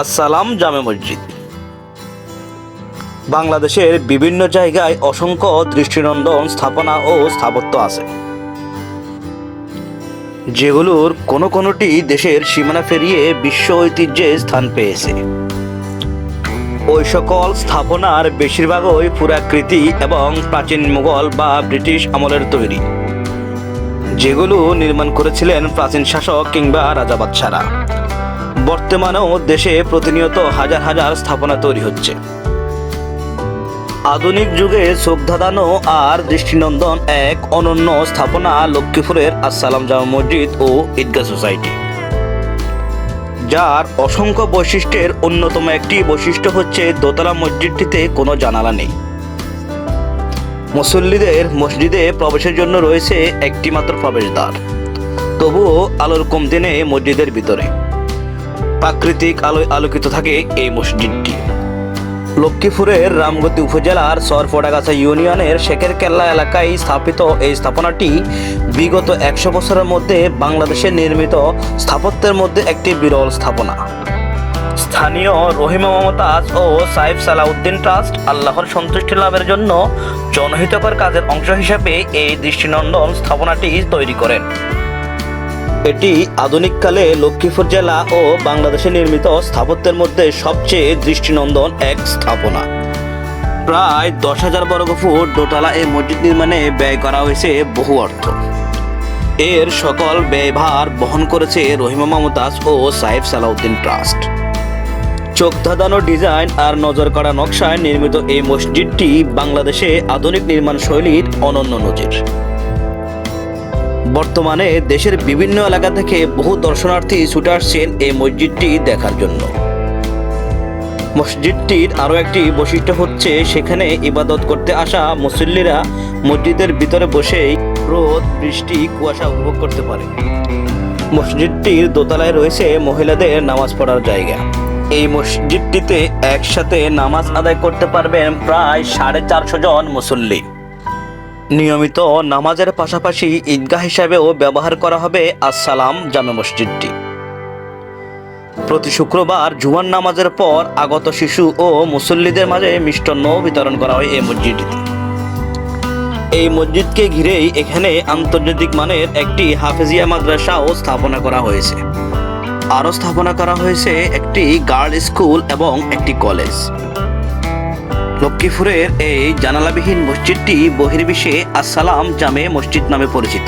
আসসালাম জামে মসজিদ। বাংলাদেশের বিভিন্ন জায়গায় অসংখ্য দৃষ্টিনন্দন স্থাপনা ও স্থাপত্য আছে। যেগুলোর কোনো কোনোটি দেশের সীমানা পেরিয়ে বিশ্ব ঐতিহ্যে স্থান পেয়েছে। ওই সকল স্থাপনার বেশিরভাগই পুরাকৃতি এবং প্রাচীন মুঘল বা ব্রিটিশ আমলের তৈরি, যেগুলো নির্মাণ করেছিলেন প্রাচীন শাসক কিংবা রাজা বাদশারা। বর্তমানেও দেশে প্রতিনিয়ত হাজার হাজার স্থাপনা তৈরি হচ্ছে। আধুনিক যুগে চোখ ধাঁধানো আর দৃষ্টিনন্দন এক অনন্য স্থাপনা লক্ষ্মীপুরের আসসালাম জামা মসজিদ ও ঈদগাহ সোসাইটি। যার অসংখ্য বৈশিষ্ট্যের অন্যতম একটি বৈশিষ্ট্য হচ্ছে দোতলা মসজিদটিতে কোনো জানালা নেই। মুসল্লিদের মসজিদে প্রবেশের জন্য রয়েছে একটি মাত্র প্রবেশদ্বার। তবুও আলোর কমতি নেই মসজিদের ভিতরে। প্রাকৃতিক আলোয় আলোকিত থাকে এই মসজিদটি। লক্ষ্মীপুরের রামগতি উপজেলার সরফোটাগাছা ইউনিয়নের শেখের কেল্লা এলাকায় স্থাপিত এই স্থাপনাটি বিগত একশো বছরের মধ্যে বাংলাদেশে নির্মিত স্থাপত্যের মধ্যে একটি বিরল স্থাপনা। স্থানীয় রহিমা মমতাজ ও সাইফ সালাউদ্দিন ট্রাস্ট আল্লাহর সন্তুষ্টি লাভের জন্য জনহিতকর কাজের অংশ হিসেবে এই দৃষ্টিনন্দন স্থাপনাটি তৈরি করেন। এটি আধুনিককালে লক্ষ্মীপুর জেলা ও বাংলাদেশে নির্মিত স্থাপত্যের মধ্যে সবচেয়ে দৃষ্টিনন্দন এক স্থাপনা। প্রায় দশ হাজার বর্গফুট দোতলা এই মসজিদ নির্মাণে ব্যয় করা হয়েছে বহু অর্থ। এর সকল ব্যয়ভার বহন করেছে রহিমা মমতাজ ও সাহেব সালাউদ্দিন ট্রাস্ট। চোখ ধাঁধানো ডিজাইন আর নজর করা নকশায় নির্মিত এই মসজিদটি বাংলাদেশে আধুনিক নির্মাণ শৈলীর অনন্য নজির। বর্তমানে দেশের বিভিন্ন এলাকা থেকে বহু দর্শনার্থী ছুটে আসছেন এই মসজিদটি দেখার জন্য। মসজিদটির আরও একটি বৈশিষ্ট্য হচ্ছে সেখানে ইবাদত করতে আসা মুসল্লিরা মসজিদের ভিতরে বসেই রোদ, বৃষ্টি, কুয়াশা উপভোগ করতে পারে। মসজিদটির দোতলায় রয়েছে মহিলাদের নামাজ পড়ার জায়গা। এই মসজিদটিতে একসাথে নামাজ আদায় করতে পারবেন প্রায় সাড়ে চারশো জন মুসল্লি। নিয়মিত নামাজের পাশাপাশি ঈদগাহ হিসাবেও ব্যবহার করা হবে আসসালাম জামে মসজিদটি। প্রতি শুক্রবার জুমার নামাজের পর আগত শিশু ও মুসল্লিদের মাঝে মিষ্টান্ন বিতরণ করা হয় এই মসজিদটিতে এই মসজিদকে ঘিরেই এখানে আন্তর্জাতিক মানের একটি হাফেজিয়া মাদ্রাসাও স্থাপনা করা হয়েছে। আরও স্থাপনা করা হয়েছে একটি গার্ল স্কুল এবং একটি কলেজ। লক্ষ্মীপুরের এই জানালাবিহীন মসজিদটি বহির্বিশ্বে আসসালাম জামে মসজিদ নামে পরিচিত।